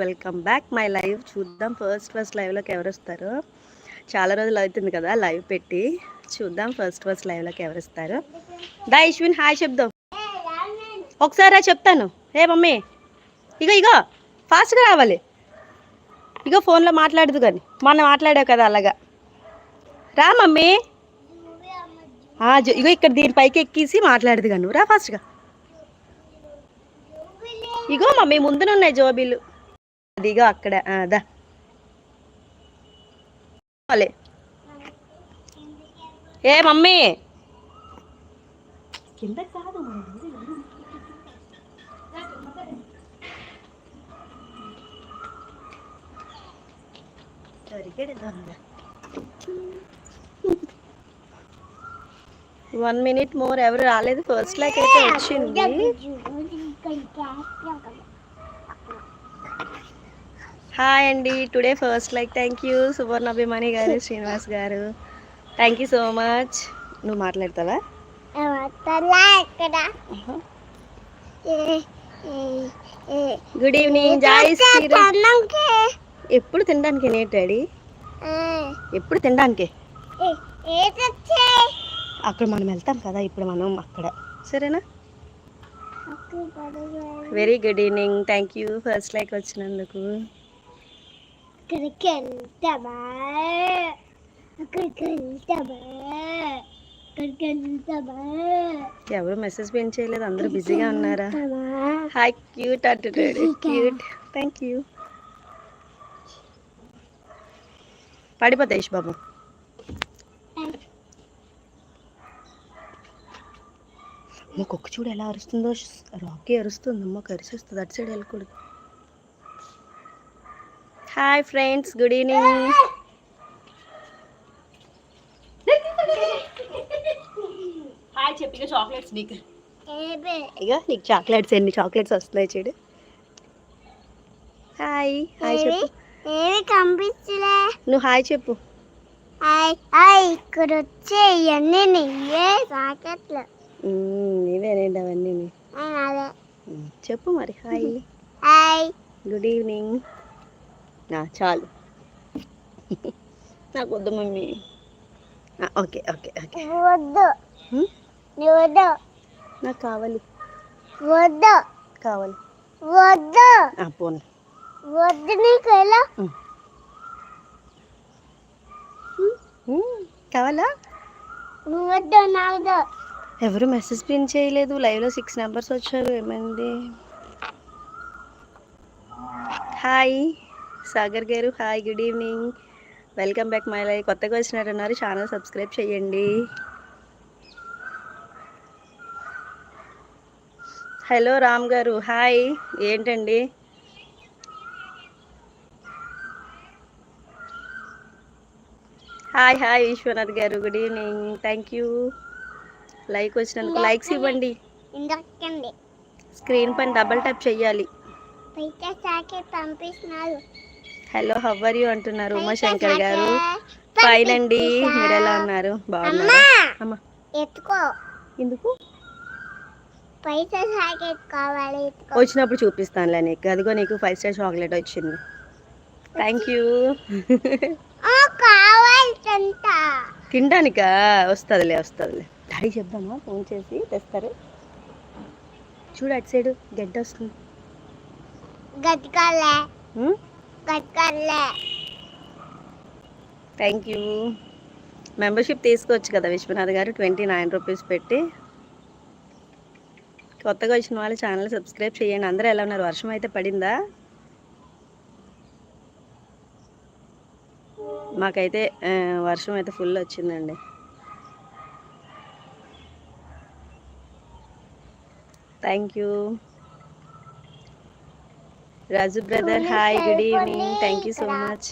Welcome back my live. చూద్దాం first first లైవ్లోకి ఎవరు వస్తారు? చాలా రోజులు అవుతుంది కదా లైవ్ పెట్టి. చూద్దాం ఫస్ట్ ఫస్ట్ లైవ్లోకి ఎవరు వస్తారు? దా ఇష్విన్ హాయ్ చెప్దాం. ఒకసారి చెప్తాను. ఏ మమ్మీ ఇగో ఇగో ఫాస్ట్గా రావాలి. ఇగో ఫోన్లో మాట్లాడదు కానీ. మొన్న మాట్లాడావు కదా అలాగా. రా మమ్మీ. ఇగో ఇక్కడ దీని పైకి ఎక్కేసి మాట్లాడదు కానీ. రా ఫాస్ట్గా ఇగో మమ్మీ ముందున ఉన్నాయి జోబీలు. అదిగో అక్కడ దా ఏ మమ్మీ కింద కాదు వన్ మినిట్ మోర్ ఎవరు రాలేదు ఫస్ట్ లైక్ అయితే వచ్చింది హాయ్ అండి today first like thank you Suvarna అభిమాని గారు శ్రీనివాస్ గారు. థ్యాంక్ యూ సో మచ్ నువ్వు మాట్లాడతావా? గుడ్ ఈవినింగ్ జాయ్ శ్రీరామ్ ఎప్పుడు తినడానికి నే డాడీ? ఎప్పుడు తినడానికి? అక్కడ మనం వెళ్తాం కదా ఇప్పుడు మనం అక్కడ. సరేనా? Very good evening thank you first like వచ్చినందుకు. అక్కడికి వెళ్తామా అక్కడికి వెళ్తామా అక్కడికి వెళ్తామా ఎవరు మెసేజ్ పెన్ చేయలేదు అందరూ బిజీగా ఉన్నారా హాయ్ క్యూట్ అంటున్నాడు క్యూట్ థ్యాంక్ యూ పడిపోతాయి యశ్ బాబు అమ్మ కుక్క చూడు ఎలా అరుస్తుందో రాకీ అరుస్తుంది అమ్మ కరిసేస్తుంది అటు సైడ్ వెళ్ళకూడదు hi friends good evening hi చెప్పిన చాక్లెట్స్ నీకు. ఇక నీకు చాక్లెట్స్ ఎన్ని చాక్లెట్స్ వస్తున్నాయి చూడు. హాయ్ హాయ్ చెప్పు. కనిపించలే. నువ్వు హాయ్ చెప్పు. హాయ్ హాయ్ ఇక్కడ వచ్చే ఇవన్నీ సాకెట్లు మ్మ్, నీవేనండి అవన్నీ చెప్పు మరి హాయ్ హాయ్ గుడ్ ఈవినింగ్ చాలు. నాకు వద్దు మమ్మీ. Okay okay okay. వద్దు? నీ వద్దు. నాకు కావాలి. వద్దు. కావాలి. వద్దు. పోను. వద్దు నీకు ఎలా? కావాలా? వద్దు నాకు ఎవరు మెసేజ్ పిన్ చేయలేదు. లైవ్లో సిక్స్ నెంబర్స్ వచ్చారు. ఏమైంది? హాయ్ సాగర్ గారు hi good evening. Welcome back my live కొత్తగా వచ్చినారన్నారు ఛానల్ సబ్స్క్రైబ్ చేయండి హలో రామ్ గారు హాయ్. ఏంటండి? హాయ్ హాయ్ విశ్వనాథ్ గారు. Good evening. Thank you. Like వచ్చినందుకు లైక్స్ ఇవ్వండి. స్క్రీన్ పైన డబల్ ట్యాప్ సాకెట్ పంపిస్తున్నారు. హలో హవ్వర్ యూ అంటున్నారు ఉమాశంకర్ గారు. ఫైన్ అండి మీరు ఎలా ఉన్నారు? బాగున్నారా? అమ్మా. ఎత్తుకో. ఎందుకు? వచ్చినప్పుడు చూపిస్తానులే నీకు. అదిగో నీకు ఫైవ్ స్టార్ చాక్లెట్ వచ్చింది. థ్యాంక్ యూ తినడానికా? వస్తుందిలే వస్తుందిలే. డాడీ చెప్దామా? ఫోన్ చేసి తెస్తారు. చూడు అటు సైడ్ గడ్డ వస్తుంది. గట్కాలే ఉమ్? థ్యాంక్ యూ మెంబర్షిప్ తీసుకోవచ్చు కదా విశ్వనాథ్ గారు ట్వంటీ నైన్ రూపీస్ పెట్టి. కొత్తగా వచ్చిన వాళ్ళు ఛానల్ సబ్స్క్రైబ్ చేయండి. అందరూ ఎలా ఉన్నారు? వర్షం అయితే పడిందా? మాకైతే వర్షం అయితే ఫుల్ వచ్చిందండి. Thank you Raju brother hi good evening thank you so much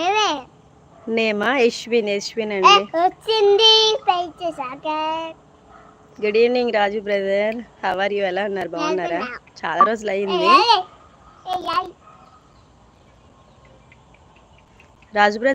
ఏవే నేమా యశ్విన్ యశ్విన్ అండి వచ్చింది good evening Raju brother how are you ఎలా ఉన్నారు బాగున్నారా చాలా రోజులు అయింది. రాజు బ్రదర్